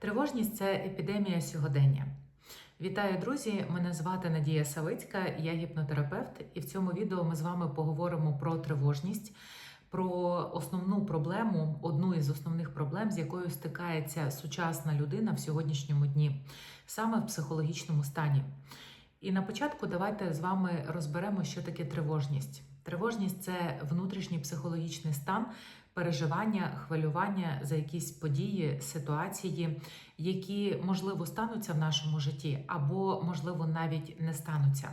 Тривожність це епідемія сьогодення. Вітаю, друзі! Мене звати Надія Савицька, я гіпнотерапевт, і в цьому відео ми з вами поговоримо про тривожність, про основну проблему, одну із основних проблем, з якою стикається сучасна людина в сьогоднішньому дні, саме в психологічному стані. І на початку давайте з вами розберемо, що таке тривожність. Тривожність це внутрішній психологічний стан переживання, хвилювання за якісь події, ситуації, які можливо стануться в нашому житті, або можливо навіть не стануться.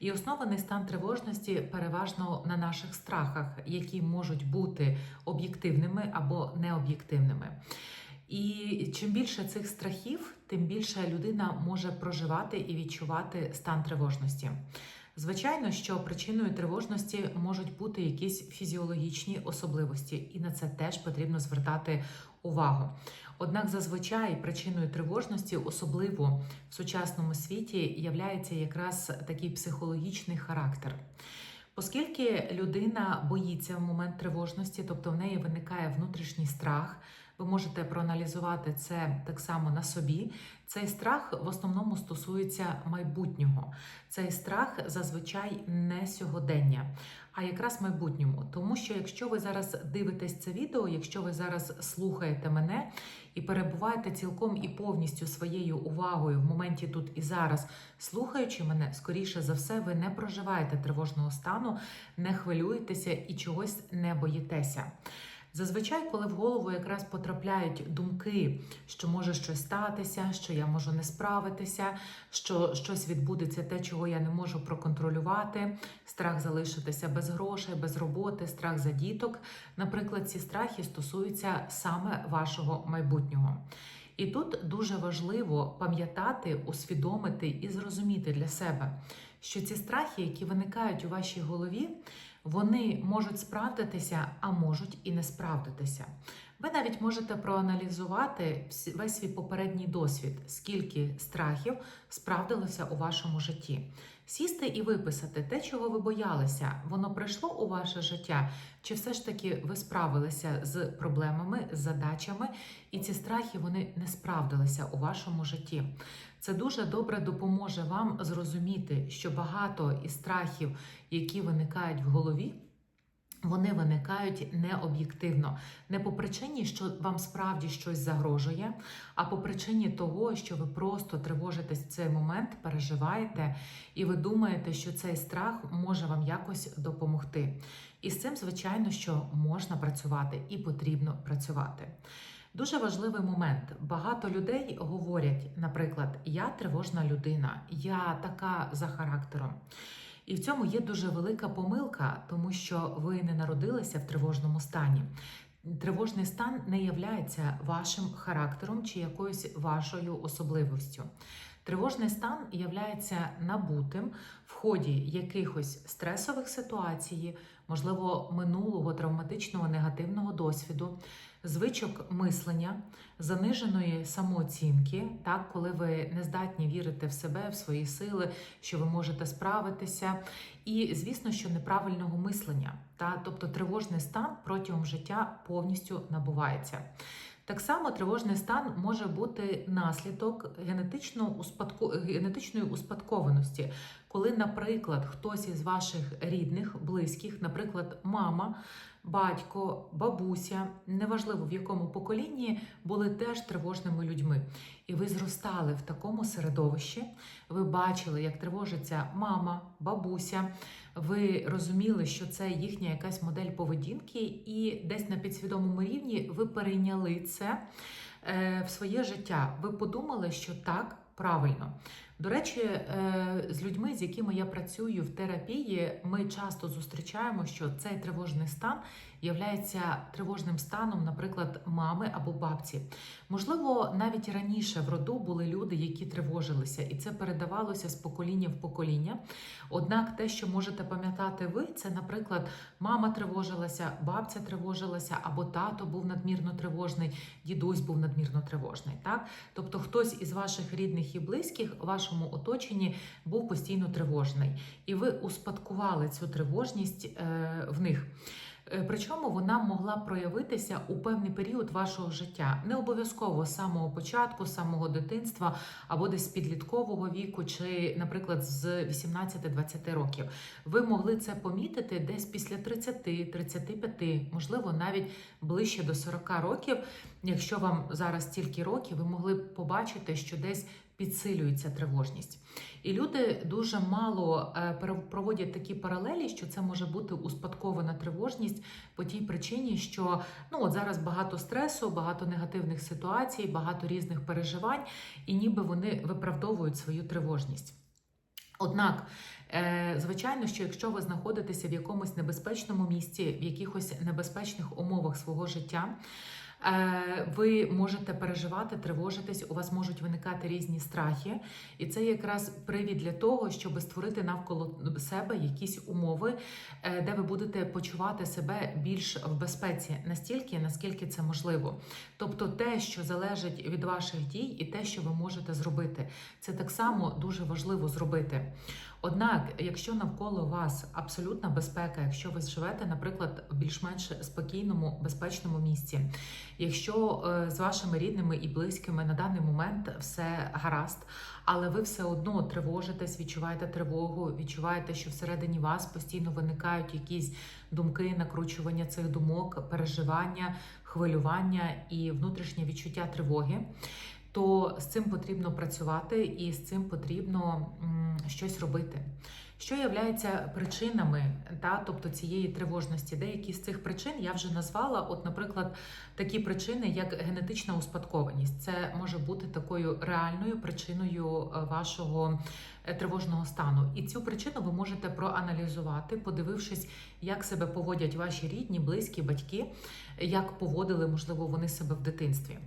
І оснований стан тривожності переважно на наших страхах, які можуть бути об'єктивними або необ'єктивними. І чим більше цих страхів, тим більше людина може проживати і відчувати стан тривожності. Звичайно, що причиною тривожності можуть бути якісь фізіологічні особливості, і на це теж потрібно звертати увагу. Однак, зазвичай причиною тривожності, особливо в сучасному світі, являється якраз такий психологічний характер. Оскільки людина боїться в момент тривожності, тобто в неї виникає внутрішній страх, ви можете проаналізувати це так само на собі. Цей страх в основному стосується майбутнього. Цей страх зазвичай не сьогодення, а якраз майбутньому. Тому що якщо ви зараз дивитесь це відео, якщо ви зараз слухаєте мене і перебуваєте цілком і повністю своєю увагою в моменті тут і зараз, слухаючи мене, скоріше за все, ви не проживаєте тривожного стану, не хвилюєтеся і чогось не боїтеся. Зазвичай, коли в голову якраз потрапляють думки, що може щось статися, що я можу не справитися, що щось відбудеться, те, чого я не можу проконтролювати, страх залишитися без грошей, без роботи, страх за діток. Наприклад, ці страхи стосуються саме вашого майбутнього. І тут дуже важливо пам'ятати, усвідомити і зрозуміти для себе, що ці страхи, які виникають у вашій голові, вони можуть справдитися, а можуть і не справдитися. Ви навіть можете проаналізувати весь свій попередній досвід, скільки страхів справдилося у вашому житті. Сісти і виписати те, чого ви боялися, воно прийшло у ваше життя, чи все ж таки ви справилися з проблемами, з задачами, і ці страхи вони не справдилися у вашому житті. Це дуже добре допоможе вам зрозуміти, що багато із страхів, які виникають в голові, вони виникають не об'єктивно, не по причині, що вам справді щось загрожує, а по причині того, що ви просто тривожитесь в цей момент, переживаєте, і ви думаєте, що цей страх може вам якось допомогти. І з цим, звичайно, що можна працювати і потрібно працювати. Дуже важливий момент. Багато людей говорять, наприклад, я тривожна людина, я така за характером. І в цьому є дуже велика помилка, тому що ви не народилися в тривожному стані. Тривожний стан не являється вашим характером чи якоюсь вашою особливістю. Тривожний стан являється набутим в ході якихось стресових ситуацій, можливо, минулого травматичного негативного досвіду, звичок мислення, заниженої самооцінки, так, коли ви не здатні вірити в себе, в свої сили, що ви можете справитися, і, звісно, що неправильного мислення, та, тобто тривожний стан протягом життя повністю набувається. Так само тривожний стан може бути наслідок генетично успадку... генетичної успадкованості, коли, наприклад, хтось із ваших рідних, близьких, наприклад, мама, батько, бабуся, неважливо в якому поколінні, були теж тривожними людьми. І ви зростали в такому середовищі, ви бачили, як тривожиться мама, бабуся. Ви розуміли, що це їхня якась модель поведінки, і десь на підсвідомому рівні ви перейняли це е, в своє життя. Ви подумали, що так правильно. До речі, е, з людьми, з якими я працюю в терапії, ми часто зустрічаємо, що цей тривожний стан являється тривожним станом, наприклад, мами або бабці. Можливо, навіть раніше в роду були люди, які тривожилися, і це передавалося з покоління в покоління. Однак, те, що можете пам'ятати ви, це, наприклад, мама тривожилася, бабця тривожилася, або тато був надмірно тривожний, дідусь був надмірно тривожний. Так, тобто, хтось із ваших рідних і близьких в вашому оточенні був постійно тривожний, і ви успадкували цю тривожність е, в них. Е, Причому вона могла проявитися у певний період вашого життя, не обов'язково з самого початку, самого дитинства або десь підліткового віку, чи, наприклад, з 18-20 років. Ви могли це помітити десь після 30-35, можливо, навіть ближче до 40 років. Якщо вам зараз стільки років, ви могли побачити, що десь підсилюється тривожність. І люди дуже мало е, проводять такі паралелі, що це може бути успадкована тривожність по тій причині, що ну от зараз багато стресу, багато негативних ситуацій, багато різних переживань, і ніби вони виправдовують свою тривожність. Однак, е, звичайно, що якщо ви знаходитеся в якомусь небезпечному місці, в якихось небезпечних умовах свого життя, ви можете переживати, тривожитись, у вас можуть виникати різні страхи, і це якраз привід для того, щоб створити навколо себе якісь умови, е, де ви будете почувати себе більш в безпеці настільки, наскільки це можливо. Тобто, те, що залежить від ваших дій, і те, що ви можете зробити, це так само дуже важливо зробити. Однак, якщо навколо вас абсолютна безпека, якщо ви живете, наприклад, в більш-менш спокійному, безпечному місці, якщо е, з вашими рідними і близькими на даний момент все гаразд, але ви все одно тривожитесь, відчуваєте тривогу, відчуваєте, що всередині вас постійно виникають якісь думки, накручування цих думок, переживання, хвилювання і внутрішнє відчуття тривоги. То з цим потрібно працювати і з цим потрібно щось робити. Що являється причинами, та, тобто цієї тривожності? Деякі з цих причин я вже назвала. От, наприклад, такі причини, як генетична успадкованість. Це може бути такою реальною причиною е, вашого тривожного стану. І цю причину ви можете проаналізувати, подивившись, як себе поводять ваші рідні, близькі, батьки, як поводили, можливо, вони себе в дитинстві.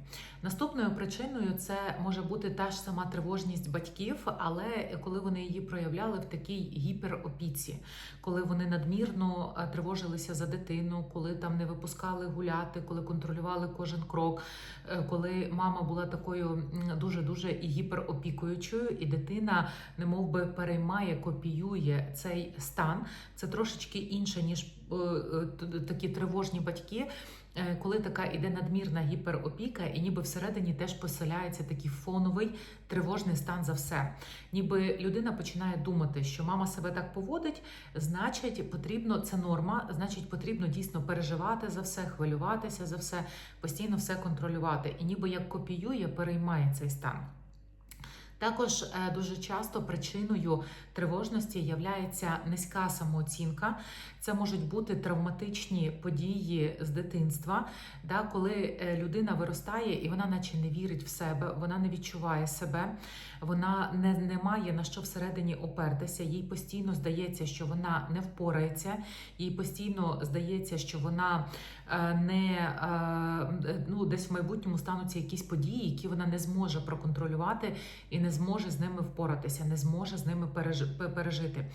Наступною причиною це може бути та ж сама тривожність батьків, але коли вони її проявляли в такій гіперопіці, коли вони надмірно е, тривожилися за дитину, коли там не випускали гуляти, коли контролювали кожен крок, е, коли мама була такою дуже дуже і гіперопікуючою, і дитина, немов би переймає, копіює цей стан. Це трошечки інше ніж е, е, такі тривожні батьки. Е, Коли така іде надмірна гіперопіка, і ніби всередині теж поселяється такий фоновий тривожний стан за все. Ніби людина починає думати, що мама себе так поводить, значить, потрібно це норма, значить, потрібно дійсно переживати за все, хвилюватися за все, постійно все контролювати. І ніби як копіює, переймає цей стан. Також е, дуже часто причиною тривожності являється низька самооцінка. Це можуть бути травматичні події з дитинства, да, коли е, людина виростає і вона наче не вірить в себе, вона не відчуває себе, вона не, не має на що всередині опертися. Їй постійно здається, що вона не впорається, їй постійно здається, що вона е, не е, ну, десь в майбутньому стануться якісь події, які вона не зможе проконтролювати і не зможе з ними впоратися, не зможе з ними пережи- пережити.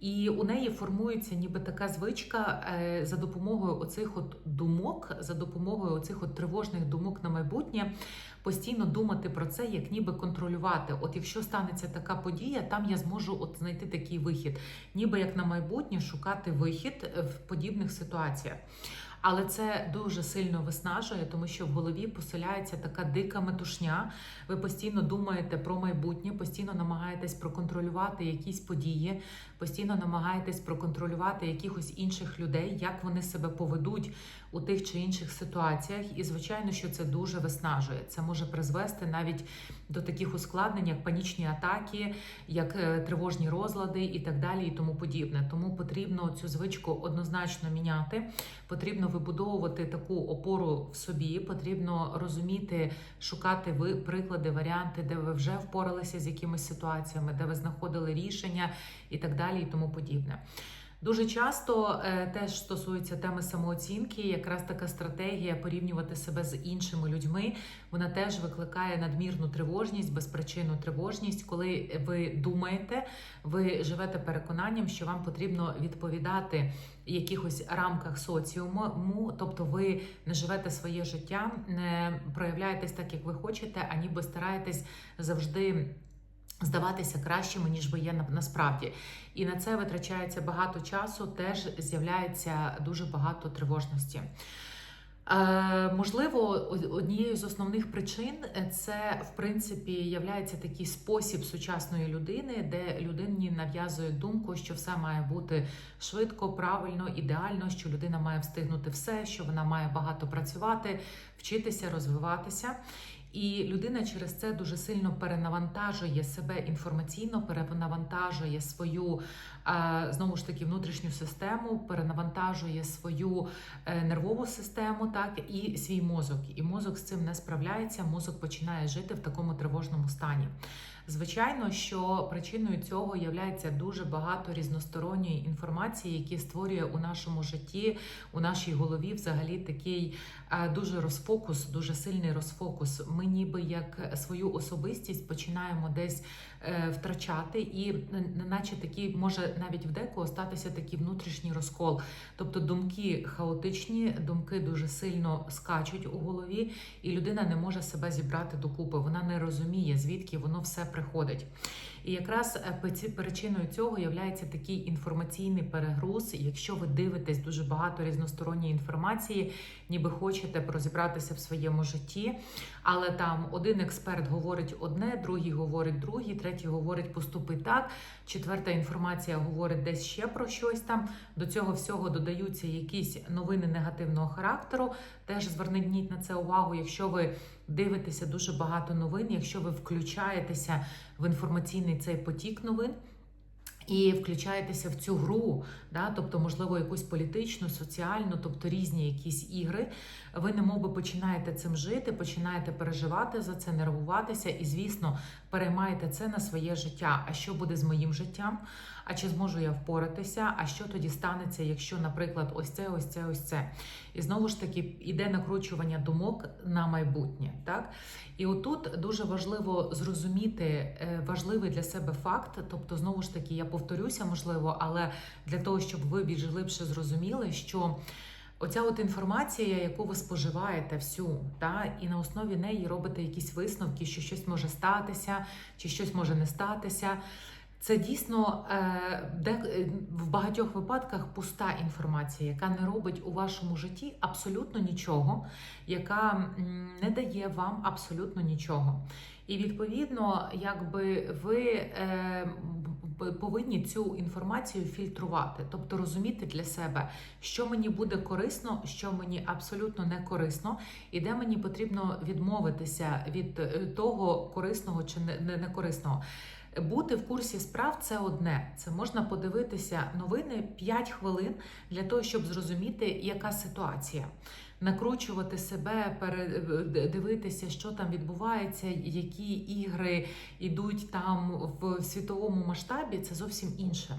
І у неї формується ніби така звичка е, за допомогою оцих от думок, за допомогою оцих от тривожних думок на майбутнє, постійно думати про це, як ніби контролювати. От якщо станеться така подія, там я зможу от знайти такий вихід, ніби як на майбутнє шукати вихід в подібних ситуаціях. Але це дуже сильно виснажує, тому що в голові поселяється така дика метушня. Ви постійно думаєте про майбутнє, постійно намагаєтесь проконтролювати якісь події, постійно намагаєтесь проконтролювати якихось інших людей, як вони себе поведуть у тих чи інших ситуаціях. І звичайно, що це дуже виснажує. Це може призвести навіть до таких ускладнень, як панічні атаки, як е, тривожні розлади і так далі, і тому подібне. Тому потрібно цю звичку однозначно міняти. Потрібно вибудовувати таку опору в собі. Потрібно розуміти, шукати ви приклади, варіанти, де ви вже впоралися з якимись ситуаціями, де ви знаходили рішення і так далі, і тому подібне. Дуже часто е, теж стосується теми самооцінки, якраз така стратегія порівнювати себе з іншими людьми. Вона теж викликає надмірну тривожність, безпричинну тривожність, коли ви думаєте, ви живете переконанням, що вам потрібно відповідати якихось рамках соціуму, тобто ви не живете своє життя, не проявляєтесь так, як ви хочете, а ніби стараєтесь завжди здаватися кращими, ніж ви є насправді. І на це витрачається багато часу, теж з'являється дуже багато тривожності. Е, можливо, однією з основних причин е, це в принципі являється такий спосіб сучасної людини, де людині нав'язує думку, що все має бути швидко, правильно, ідеально, що людина має встигнути все, що вона має багато працювати, вчитися, розвиватися. І людина через це дуже сильно перенавантажує себе інформаційно, перенавантажує свою е, знову ж таки внутрішню систему, перенавантажує свою е, нервову систему, так і свій мозок. І мозок з цим не справляється. Мозок починає жити в такому тривожному стані. Звичайно, що причиною цього є дуже багато різносторонньої інформації, які створює у нашому житті, у нашій голові взагалі такий е, дуже розфокус, дуже сильний розфокус. Ми ніби як свою особистість починаємо десь е, втрачати, і не- наче такий може навіть в декого статися такий внутрішній розкол. Тобто думки хаотичні, думки дуже сильно скачуть у голові, і людина не може себе зібрати докупи. Вона не розуміє, звідки воно все приходить. І якраз е, причиною цього є такий інформаційний перегруз. Якщо ви дивитесь дуже багато різносторонньої інформації, ніби хочете розібратися в своєму житті, але там один експерт говорить одне, другий говорить друге, третій говорить поступи так, четверта інформація говорить десь ще про щось там. До цього всього додаються якісь новини негативного характеру. Теж зверніть на це увагу, якщо ви дивитеся дуже багато новин, якщо ви включаєтеся в інформаційний цей потік новин. І включаєтеся в цю гру, да, тобто, можливо, якусь політичну, соціальну, тобто різні якісь ігри. Ви немовби починаєте цим жити, починаєте переживати за це, нервуватися, і, звісно, переймаєте це на своє життя. А що буде з моїм життям? А чи зможу я впоратися? А що тоді станеться, якщо, наприклад, ось це, ось це, ось це? І знову ж таки іде накручування думок на майбутнє. Так? І отут дуже важливо зрозуміти е, важливий для себе факт. Тобто, знову ж таки, я повторюся, можливо, але для того, щоб ви більш глибше зрозуміли, що. Оця от інформація, яку ви споживаєте всю, та і на основі неї робите якісь висновки, що щось може статися, чи щось може не статися. Це дійсно е, де е, в багатьох випадках пуста інформація, яка не робить у вашому житті абсолютно нічого, яка не дає вам абсолютно нічого. І відповідно, якби ви е, повинні цю інформацію фільтрувати, тобто розуміти для себе, що мені буде корисно, що мені абсолютно не корисно, і де мені потрібно відмовитися від того корисного чи не корисного. Бути в курсі справ це одне. Це можна подивитися новини 5 хвилин для того, щоб зрозуміти, яка ситуація. Накручувати себе, передивитися, що там відбувається, які ігри йдуть там в світовому масштабі, це зовсім інше.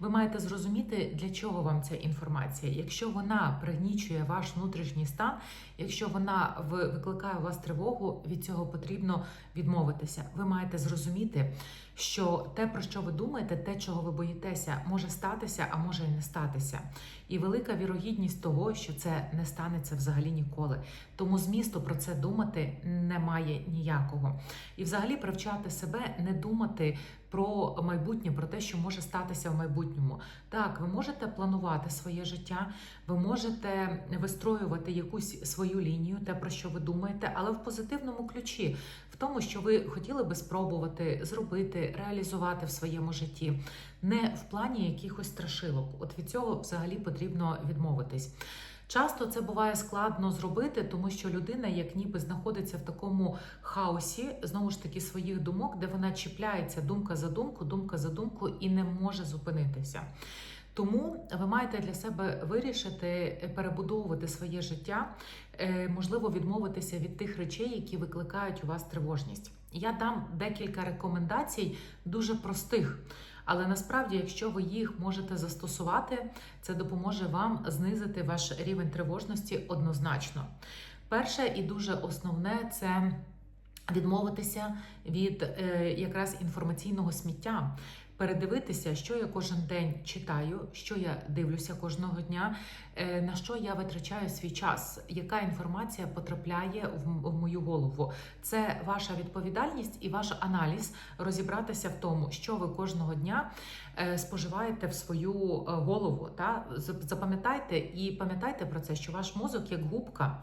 Ви маєте зрозуміти, для чого вам ця інформація. Якщо вона пригнічує ваш внутрішній стан, якщо вона викликає у вас тривогу, від цього потрібно відмовитися. Ви маєте зрозуміти, що те, про що ви думаєте, те, чого ви боїтеся, може статися, а може і не статися. І велика вірогідність того, що це не станеться взагалі ніколи. Тому змісту про це думати немає ніякого. І взагалі привчати себе не думати про майбутнє, про те, що може статися в майбутньому. Так, ви можете планувати своє життя, ви можете вистроювати якусь свою лінію, те, про що ви думаєте, але в позитивному ключі, в тому, що ви хотіли би спробувати зробити, реалізувати в своєму житті, не в плані якихось страшилок. От від цього взагалі потрібно відмовитись. Часто це буває складно зробити, тому що людина, як ніби знаходиться в такому хаосі, знову ж таки, своїх думок, де вона чіпляється думка за думку, думка за думку і не може зупинитися. Тому ви маєте для себе вирішити перебудовувати своє життя, е, можливо, відмовитися від тих речей, які викликають у вас тривожність. Я дам декілька рекомендацій, дуже простих. Але насправді, якщо ви їх можете застосувати, це допоможе вам знизити ваш рівень тривожності однозначно. Перше і дуже основне це відмовитися від е, якраз інформаційного сміття. Передивитися, що я кожен день читаю, що я дивлюся кожного дня, е, на що я витрачаю свій час, яка інформація потрапляє в мою голову. Це ваша відповідальність і ваш аналіз розібратися в тому, що ви кожного дня е, споживаєте в свою е, голову. Та запам'ятайте і пам'ятайте про це, що ваш мозок як губка.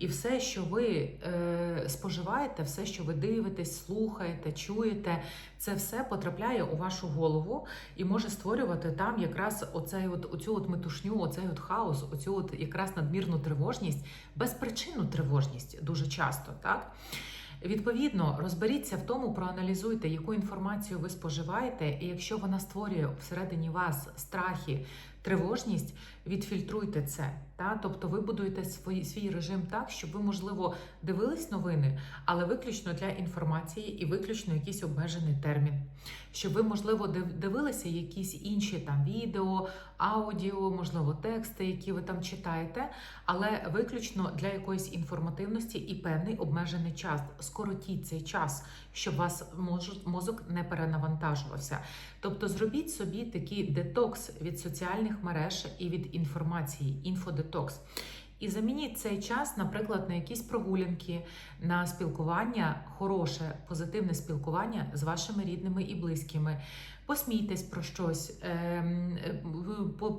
І все, що ви е, споживаєте, все, що ви дивитесь, слухаєте, чуєте, це все потрапляє у вашу голову і може створювати там якраз оцей от, оцю от метушню, оцей от хаос, оцю от якраз надмірну тривожність, безпричинну тривожність дуже часто, так? Відповідно, розберіться в тому, проаналізуйте, яку інформацію ви споживаєте, і якщо вона створює всередині вас страхи, тривожність, відфільтруйте це. Та? Тобто ви будуєте свій, свій режим так, щоб ви, можливо, дивились новини, але виключно для інформації і виключно якийсь обмежений термін. Щоб ви, можливо, дивилися якісь інші там відео, аудіо, можливо, тексти, які ви там читаєте, але виключно для якоїсь інформативності і певний обмежений час. Скоротіть цей час, щоб вас мозок- не перенавантажувався. Тобто зробіть собі такий детокс від соціальних мереж і від інформації, інфодетокс. І замініть цей час, наприклад, на якісь прогулянки, на спілкування, хороше, позитивне спілкування з вашими рідними і близькими. Посмійтесь про щось, ем,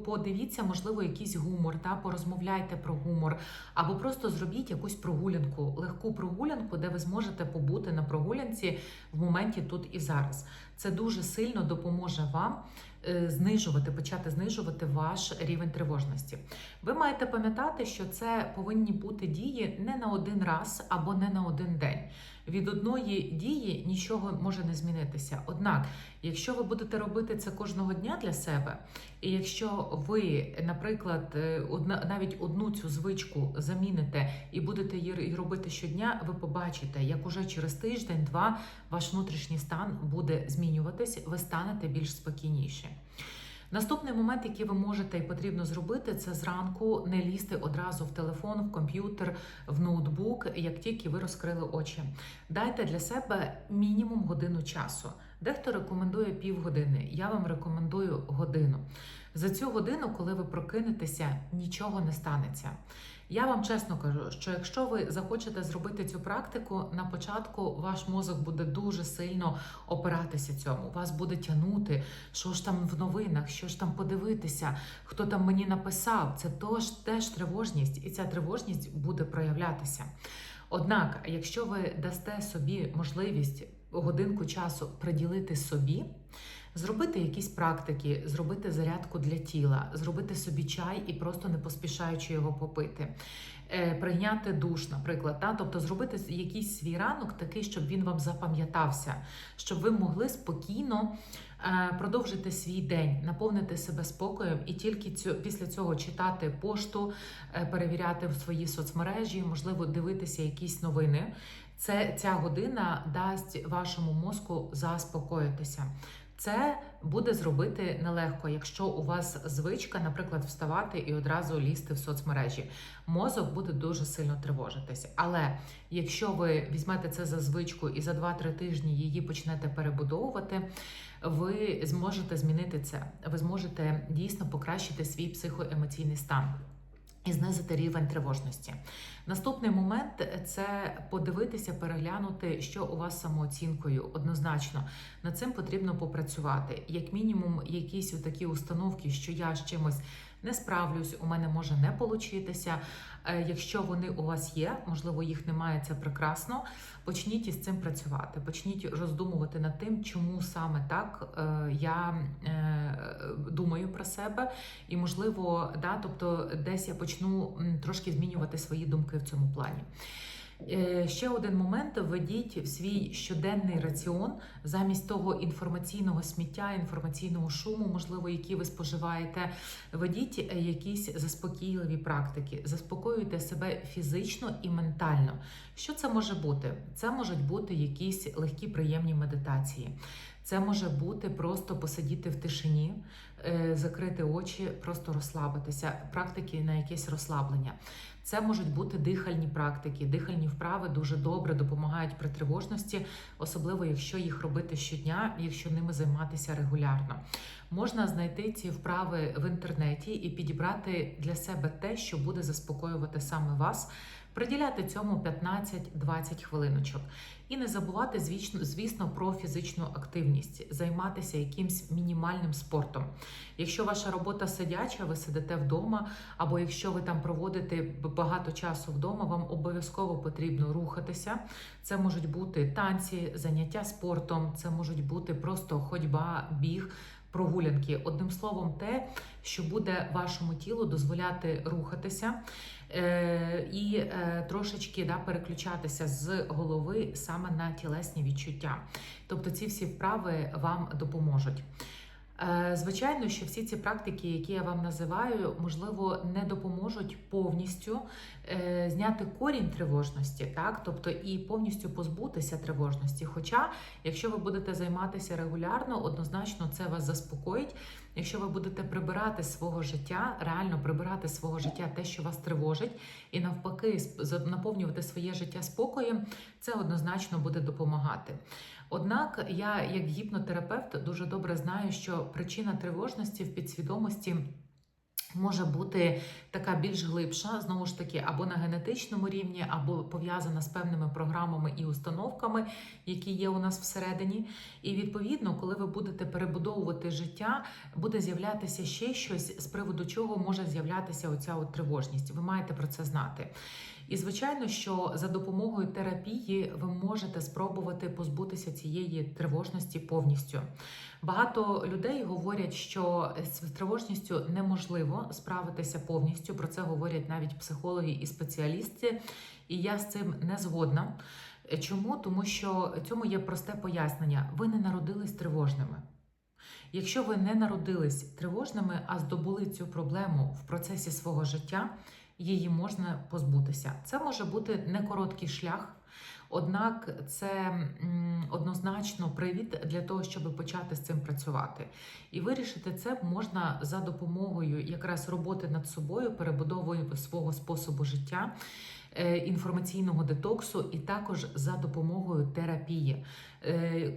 подивіться, можливо, якийсь гумор, та порозмовляйте про гумор, або просто зробіть якусь прогулянку, легку прогулянку, де ви зможете побути на прогулянці в моменті тут і зараз. Це дуже сильно допоможе вам знижувати, почати знижувати ваш рівень тривожності. Ви маєте пам'ятати, що це повинні бути дії не на один раз або не на один день. Від одної дії нічого може не змінитися. Однак, якщо ви будете робити це кожного дня для себе, і якщо ви, наприклад, е, одна навіть одну цю звичку заміните і будете її робити щодня, ви побачите, як уже через тиждень-два ваш внутрішній стан буде змінюватись, ви станете більш спокійніші. Наступний момент, який ви можете і потрібно зробити, це зранку не лізти одразу в телефон, в комп'ютер, в ноутбук, як тільки ви розкрили очі. Дайте для себе мінімум годину часу. Дехто рекомендує півгодини. Я вам рекомендую годину. За цю годину, коли ви прокинетеся, нічого не станеться. Я вам чесно кажу, що якщо ви захочете зробити цю практику, на початку ваш мозок буде дуже сильно опиратися цьому. Вас буде тягнути, що ж там в новинах, що ж там подивитися, хто там мені написав. Це тож теж тривожність, і ця тривожність буде проявлятися. Однак, якщо ви дасте собі можливість годинку часу приділити собі, зробити якісь практики, зробити зарядку для тіла, зробити собі чай і просто не поспішаючи його попити. е, Прийняти душ, наприклад, та? тобто зробити якийсь свій ранок такий, щоб він вам запам'ятався, щоб ви могли спокійно е, продовжити свій день, наповнити себе спокоєм і тільки цю, після цього читати пошту, е, перевіряти в свої соцмережі, можливо, дивитися якісь новини. Це ця година дасть вашому мозку заспокоїтися. Це буде зробити нелегко, якщо у вас звичка, наприклад, вставати і одразу лізти в соцмережі. Мозок буде дуже сильно тривожитись. Але якщо ви візьмете це за звичку і за 2-3 тижні її почнете перебудовувати, ви зможете змінити це. Ви зможете дійсно покращити свій психоемоційний стан. І знизити рівень тривожності. Наступний момент це подивитися, переглянути, що у вас самооцінкою. Однозначно над цим потрібно попрацювати. Як мінімум, якісь такі установки, що я з чимось не справлюсь, у мене може не получитися. Е, Якщо вони у вас є, можливо, їх немає, це прекрасно. Почніть із цим працювати. Почніть роздумувати над тим, чому саме так е, я е, думаю про себе, і можливо, да, тобто десь я почну трошки змінювати свої думки в цьому плані. Е, Ще один момент: введіть в свій щоденний раціон замість того інформаційного сміття, інформаційного шуму, можливо, який ви споживаєте. Введіть е, якісь заспокійливі практики, заспокоюйте себе фізично і ментально. Що це може бути? Це можуть бути якісь легкі приємні медитації. Це може бути просто посидіти в тишині, е, закрити очі, просто розслабитися, практики на якесь розслаблення. Це можуть бути дихальні практики. Дихальні вправи дуже добре допомагають при тривожності, особливо якщо їх робити щодня, якщо ними займатися регулярно. Можна знайти ці вправи в інтернеті і підібрати для себе те, що буде заспокоювати саме вас. Приділяти цьому 15-20 хвилиночок. І не забувати, звісно, звісно, про фізичну активність, займатися якимсь мінімальним спортом. Якщо ваша робота сидяча, ви сидите вдома, або якщо ви там проводите багато часу вдома, вам обов'язково потрібно рухатися. Це можуть бути танці, заняття спортом, це можуть бути просто ходьба, біг. Прогулянки, одним словом, те, що буде вашому тілу дозволяти рухатися е, і е, трошечки да, переключатися з голови саме на тілесні відчуття. Тобто ці всі вправи вам допоможуть. Е, Звичайно, що всі ці практики, які я вам називаю, можливо, не допоможуть повністю е, зняти корінь тривожності, так тобто і повністю позбутися тривожності. Хоча, якщо ви будете займатися регулярно, однозначно це вас заспокоїть. Якщо ви будете прибирати свого життя, реально прибирати свого життя те, що вас тривожить, і навпаки, наповнювати своє життя спокоєм, це однозначно буде допомагати. Однак я, як гіпнотерапевт, дуже добре знаю, що причина тривожності в підсвідомості. Може бути така більш глибша, знову ж таки, або на генетичному рівні, або пов'язана з певними програмами і установками, які є у нас всередині. І відповідно, коли ви будете перебудовувати життя, буде з'являтися ще щось, з приводу чого може з'являтися оця от тривожність. Ви маєте про це знати. І звичайно, що за допомогою терапії ви можете спробувати позбутися цієї тривожності повністю. Багато людей говорять, що з тривожністю неможливо справитися повністю. Про це говорять навіть психологи і спеціалісти, і я з цим не згодна. Чому? Тому що цьому є просте пояснення: ви не народились тривожними. Якщо ви не народились тривожними, а здобули цю проблему в процесі свого життя, її можна позбутися. Це може бути не короткий шлях, однак це однозначно привід для того, щоб почати з цим працювати. І вирішити це можна за допомогою якраз роботи над собою, перебудовою свого способу життя. е, Інформаційного детоксу, і також за допомогою терапії,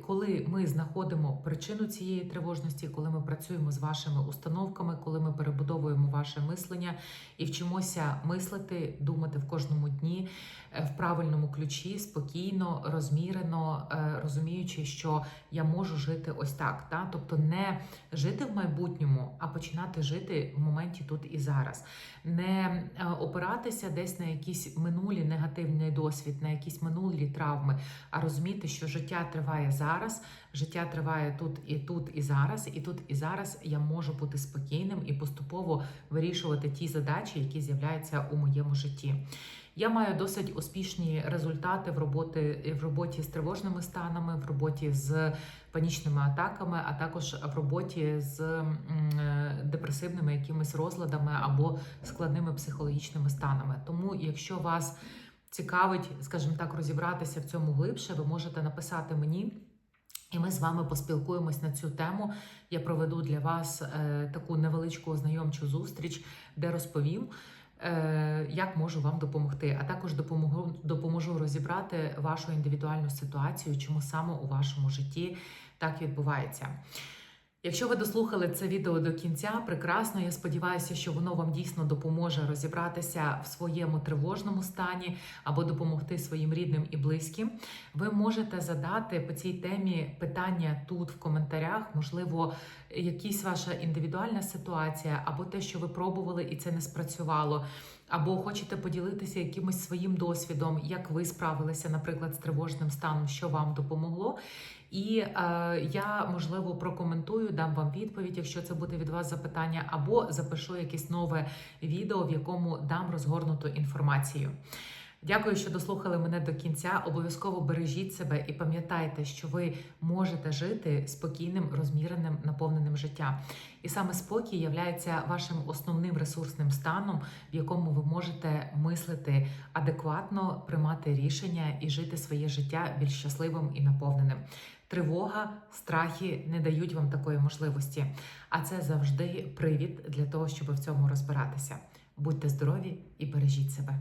коли ми знаходимо причину цієї тривожності, коли ми працюємо з вашими установками, коли ми перебудовуємо ваше мислення і вчимося мислити, думати в кожному дні е, в правильному ключі, спокійно, розмірено, е, розуміючи, що я можу жити ось так. Та? Тобто не жити в майбутньому, а починати жити в моменті тут і зараз, не е, опиратися десь на якісь минулі негативний досвід, на якісь минулі травми, а розуміти, що життя триває зараз, життя триває тут і тут і зараз, і тут і зараз я можу бути спокійним і поступово вирішувати ті задачі, які з'являються у моєму житті. Я маю досить успішні результати в роботи в роботі з тривожними станами, в роботі з панічними атаками, а також в роботі з е, депресивними якимись розладами або складними психологічними станами. Тому, якщо вас цікавить, скажімо так, розібратися в цьому глибше, ви можете написати мені. І ми з вами поспілкуємось на цю тему. Я проведу для вас е, таку невеличку ознайомчу зустріч, де розповім, е, як можу вам допомогти, а також допоможу, допоможу розібрати вашу індивідуальну ситуацію, чому саме у вашому житті так відбувається. Якщо ви дослухали це відео до кінця, прекрасно. Я сподіваюся, що воно вам дійсно допоможе розібратися в своєму тривожному стані або допомогти своїм рідним і близьким. Ви можете задати по цій темі питання тут в коментарях, можливо, якась ваша індивідуальна ситуація, або те, що ви пробували і це не спрацювало. Або хочете поділитися якимось своїм досвідом, як ви справилися, наприклад, з тривожним станом, що вам допомогло. І е, я можливо прокоментую, дам вам відповідь, якщо це буде від вас запитання, або запишу якесь нове відео, в якому дам розгорнуту інформацію. Дякую, що дослухали мене до кінця. Обов'язково бережіть себе і пам'ятайте, що ви можете жити спокійним, розміреним, наповненим життям. І саме спокій являється вашим основним ресурсним станом, в якому ви можете мислити адекватно, приймати рішення і жити своє життя більш щасливим і наповненим. Тривога, страхи не дають вам такої можливості, а це завжди привід для того, щоб в цьому розбиратися. Будьте здорові і бережіть себе.